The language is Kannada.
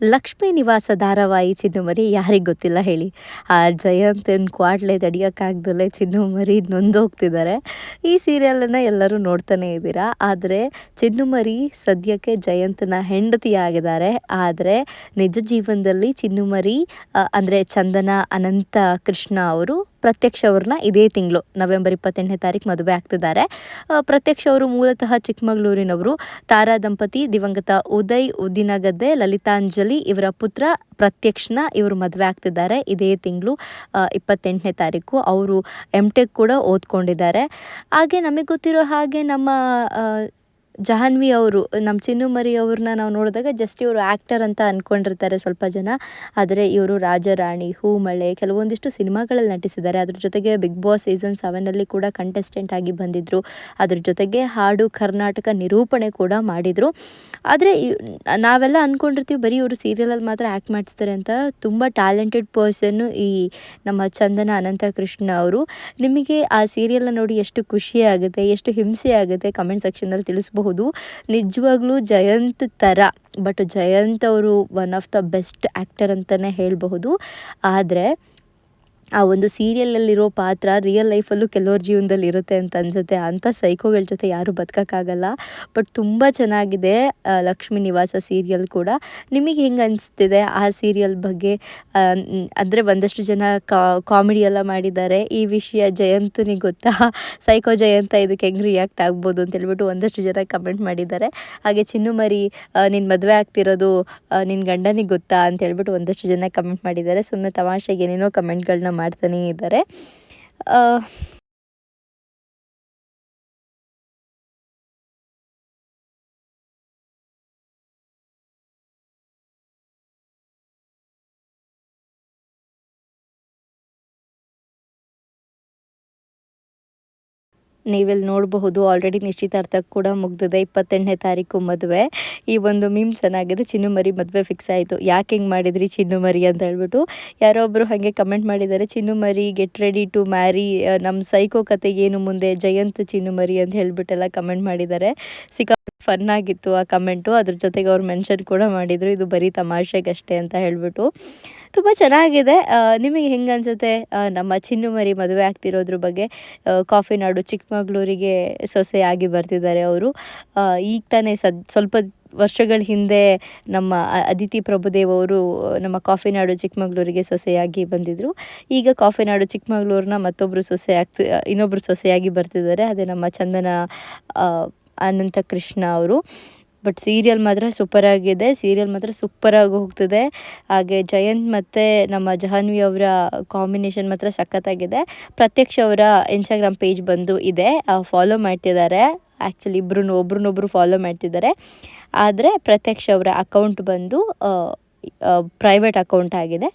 ಲಕ್ಷ್ಮೀ ನಿವಾಸ ಧಾರಾವಾಹಿ ಚಿನ್ನುಮರಿ ಯಾರಿಗೆ ಗೊತ್ತಿಲ್ಲ ಹೇಳಿ. ಆ ಜಯಂತನ ಕ್ವಾಡ್ಲೆ ತಡಿಯೋಕ್ಕಾಗ್ದಲೇ ಚಿನ್ನುಮರಿ ನೊಂದೋಗ್ತಿದ್ದಾರೆ ಈ ಸೀರಿಯಲನ್ನು ಎಲ್ಲರೂ ನೋಡ್ತಾನೆ ಇದ್ದೀರಾ? ಆದರೆ ಚಿನ್ನುಮರಿ ಸದ್ಯಕ್ಕೆ ಜಯಂತನ ಹೆಂಡತಿ ಆಗಿದ್ದಾರೆ. ಆದರೆ ನಿಜ ಜೀವನದಲ್ಲಿ ಚಿನ್ನುಮರಿ ಅಂದರೆ ಚಂದನ ಅನಂತ ಕೃಷ್ಣ ಅವರು ಪ್ರತ್ಯಕ್ಷ ಅವ್ರನ್ನ ಇದೇ ತಿಂಗಳು, ನವೆಂಬರ್ ಇಪ್ಪತ್ತೆಂಟನೇ ತಾರೀಕು ಮದುವೆ ಆಗ್ತಿದ್ದಾರೆ. ಪ್ರತ್ಯಕ್ಷ ಅವರು ಮೂಲತಃ ಚಿಕ್ಕಮಗಳೂರಿನವರು. ತಾರಾ ದಂಪತಿ ದಿವಂಗತ ಉದಯ್ ಉದ್ದಿನಗದ್ದೆ ಲಲಿತಾಂಜಲಿ ಇವರ ಪುತ್ರ ಪ್ರತ್ಯಕ್ಷನ ಇವರು ಮದುವೆ ಆಗ್ತಿದ್ದಾರೆ ಇದೇ ತಿಂಗಳು ಇಪ್ಪತ್ತೆಂಟನೇ ತಾರೀಕು. ಅವರು ಎಂ ಟೆಕ್ ಕೂಡ ಓದ್ಕೊಂಡಿದ್ದಾರೆ. ಹಾಗೆ ನಮಗೆ ಗೊತ್ತಿರೋ ಹಾಗೆ ನಮ್ಮ ಜಾಹ್ನವಿ ಅವರು ನಮ್ಮ ಚಿನ್ನುಮರಿ ಅವ್ರನ್ನ ನಾವು ನೋಡಿದಾಗ ಜಸ್ಟ್ ಇವರು ಆ್ಯಕ್ಟರ್ ಅಂತ ಅಂದ್ಕೊಂಡಿರ್ತಾರೆ ಸ್ವಲ್ಪ ಜನ. ಆದರೆ ಇವರು ರಾಜರಾಣಿ, ಹೂಮಳೆ ಕೆಲವೊಂದಿಷ್ಟು ಸಿನಿಮಾಗಳಲ್ಲಿ ನಟಿಸಿದ್ದಾರೆ. ಅದ್ರ ಜೊತೆಗೆ ಬಿಗ್ ಬಾಸ್ ಸೀಸನ್ ಸೆವೆನಲ್ಲಿ ಕೂಡ ಕಂಟೆಸ್ಟೆಂಟ್ ಆಗಿ ಬಂದಿದ್ದರು ಅದ್ರ ಜೊತೆಗೆ ಹಾಡು, ಕರ್ನಾಟಕ ನಿರೂಪಣೆ ಕೂಡ ಮಾಡಿದರು. ಆದರೆ ನಾವೆಲ್ಲ ಅಂದ್ಕೊಂಡಿರ್ತೀವಿ ಬರೀ ಇವರು ಸೀರಿಯಲಲ್ಲಿ ಮಾತ್ರ ಆ್ಯಕ್ಟ್ ಮಾಡ್ತಿದ್ದಾರೆ ಅಂತ. ತುಂಬ ಟ್ಯಾಲೆಂಟೆಡ್ ಪರ್ಸನ್ನು ಈ ನಮ್ಮ ಚಂದನ ಅನಂತ ಕೃಷ್ಣ ಅವರು. ನಿಮಗೆ ಆ ಸೀರಿಯಲ್ನ ನೋಡಿ ಎಷ್ಟು ಖುಷಿ ಆಗುತ್ತೆ, ಎಷ್ಟು ಹಿಂಸೆ ಆಗುತ್ತೆ? ಕಮೆಂಟ್ ಸೆಕ್ಷನಲ್ಲಿ ತಿಳಿಸ್ಬೋದು ಹೇಳಬಹುದು. ನಿಜವಾಗ್ಲೂ ಜಯಂತ್ ಥರ ಬಟ್ ಜಯಂತ್ ಅವರು one of the best actor ಅಂತಲೇ ಹೇಳಬಹುದು. ಆದರೆ ಆ ಒಂದು ಸೀರಿಯಲಲ್ಲಿರೋ ಪಾತ್ರ ರಿಯಲ್ ಲೈಫಲ್ಲೂ ಕೆಲವ್ರ ಜೀವನದಲ್ಲಿ ಇರುತ್ತೆ ಅಂತ ಅನ್ಸುತ್ತೆ. ಅಂಥ ಸೈಕೋಗಳ ಜೊತೆ ಯಾರೂ ಬದುಕೋಕ್ಕಾಗಲ್ಲ. ಬಟ್ ತುಂಬ ಚೆನ್ನಾಗಿದೆ ಲಕ್ಷ್ಮಿ ನಿವಾಸ ಸೀರಿಯಲ್ ಕೂಡ. ನಿಮಗೆ ಹೆಂಗೆ ಅನಿಸ್ತಿದೆ ಆ ಸೀರಿಯಲ್ ಬಗ್ಗೆ? ಅಂದರೆ ಒಂದಷ್ಟು ಜನ ಕಾಮಿಡಿ ಎಲ್ಲ ಮಾಡಿದ್ದಾರೆ. ಈ ವಿಷಯ ಜಯಂತನಿಗೆ ಗೊತ್ತಾ? ಸೈಕೋ ಜಯಂತ ಇದಕ್ಕೆ ಹೆಂಗೆ ರಿಯಾಕ್ಟ್ ಆಗ್ಬೋದು ಅಂತ ಹೇಳ್ಬಿಟ್ಟು ಒಂದಷ್ಟು ಜನ ಕಮೆಂಟ್ ಮಾಡಿದ್ದಾರೆ. ಹಾಗೆ ಚಿನ್ನು ಮರಿ ನಿನ್ನ ಮದುವೆ ಆಗ್ತಿರೋದು ನಿನ್ನ ಗಂಡನಿಗೆ ಗೊತ್ತಾ ಅಂತ ಹೇಳ್ಬಿಟ್ಟು ಒಂದಷ್ಟು ಜನ ಕಮೆಂಟ್ ಮಾಡಿದ್ದಾರೆ. ಸುಮ್ಮನೆ ತಮಾಷೆಗೆ ಏನೇನೋ ಕಮೆಂಟ್ಗಳನ್ನ ಮಾಡ್ತಾನೇ ಇದ್ದಾರೆ. ನೀವಿಲ್ಲಿ ನೋಡಬಹುದು. ಆಲ್ರೆಡಿ ನಿಶ್ಚಿತಾರ್ಥ ಕೂಡ ಮುಗ್ದಿದೆ ಇಪ್ಪತ್ತೆಂಟನೇ ತಾರೀಕು ಮದುವೆ. ಈ ಒಂದು ಮೀಮ್ ಚೆನ್ನಾಗಿದೆ. ಚಿನ್ನು ಮರಿ ಮದುವೆ ಫಿಕ್ಸ್ ಆಯಿತು. ಯಾಕೆ ಹಿಂಗೆ ಮಾಡಿದ್ರಿ ಚಿನ್ನು ಮರಿ ಅಂತ ಹೇಳ್ಬಿಟ್ಟು ಯಾರೋ ಒಬ್ಬರು ಹಾಗೆ ಕಮೆಂಟ್ ಮಾಡಿದ್ದಾರೆ. ಚಿನ್ನು ಮರಿ ಗೆಟ್ ರೆಡಿ ಟು ಮ್ಯಾರಿ ನಮ್ಮ ಸೈಕೋ ಕತೆಗೇನು ಏನು ಮುಂದೆ ಜಯಂತ್ ಚಿನ್ನು ಮರಿ ಅಂತ ಹೇಳ್ಬಿಟ್ಟೆಲ್ಲ ಕಮೆಂಟ್ ಮಾಡಿದ್ದಾರೆ. ಸಿಕ್ಕ ಫನ್ ಆಗಿತ್ತು ಆ ಕಮೆಂಟು. ಅದ್ರ ಜೊತೆಗೆ ಅವ್ರು ಮೆನ್ಷನ್ ಕೂಡ ಮಾಡಿದರು, ಇದು ಬರೀ ತಮಾಷೆಗಷ್ಟೇ ಅಂತ ಹೇಳಿಬಿಟ್ಟು. ತುಂಬ ಚೆನ್ನಾಗಿದೆ. ನಿಮಗೆ ಹೆಂಗೆ ಅನಿಸುತ್ತೆ? ನಮ್ಮ ಚಿನ್ನು ಮರಿ ಮದುವೆ ಆಗ್ತಿರೋದ್ರ ಬಗ್ಗೆ? ಕಾಫಿ ನಾಡು ಚಿಕ್ಕಮಗಳೂರಿಗೆ ಸೊಸೆಯಾಗಿ ಬರ್ತಿದ್ದಾರೆ ಅವರು. ಈಗ ತಾನೇ ಸದ್, ಸ್ವಲ್ಪ ವರ್ಷಗಳ ಹಿಂದೆ ನಮ್ಮ ಅದಿತಿ ಪ್ರಭುದೇವ್ ಅವರು ನಮ್ಮ ಕಾಫಿನಾಡು ಚಿಕ್ಕಮಗಳೂರಿಗೆ ಸೊಸೆಯಾಗಿ ಬಂದಿದ್ದರು ಈಗ ಕಾಫಿನಾಡು ಚಿಕ್ಕಮಗ್ಳೂರನ್ನ ಮತ್ತೊಬ್ಬರು ಸೊಸೆ ಆಗ್ತಿ ಇನ್ನೊಬ್ಬರು ಸೊಸೆಯಾಗಿ ಬರ್ತಿದ್ದಾರೆ. ಅದೇ ನಮ್ಮ ಚಂದನ ಅನಂತ ಕೃಷ್ಣ ಅವರು. ಬಟ್ ಸೀರಿಯಲ್ ಮಾತ್ರ ಸೂಪರ್ ಆಗಿದೆ. ಸೀರಿಯಲ್ ಮಾತ್ರ ಸೂಪರಾಗಿ ಹೋಗ್ತಿದೆ. ಹಾಗೆ ಜಯಂತ್ ಮತ್ತು ನಮ್ಮ ಜಹನ್ವಿ ಅವರ ಕಾಂಬಿನೇಷನ್ ಮಾತ್ರ ಸಖತ್ತಾಗಿದೆ ಪ್ರತ್ಯಕ್ಷ ಅವರ ಇನ್ಸ್ಟಾಗ್ರಾಮ್ ಪೇಜ್ ಬಂದು ಇದೆ. ಫಾಲೋ ಮಾಡ್ತಿದ್ದಾರೆ. ಆ್ಯಕ್ಚುಲಿ ಇಬ್ಬರು ಒಬ್ರನ್ನೊಬ್ರು ಫಾಲೋ ಮಾಡ್ತಿದ್ದಾರೆ. ಆದರೆ ಪ್ರತ್ಯಕ್ಷ ಅವರ ಅಕೌಂಟ್ ಬಂದು ಪ್ರೈವೇಟ್ ಅಕೌಂಟ್ ಆಗಿದೆ.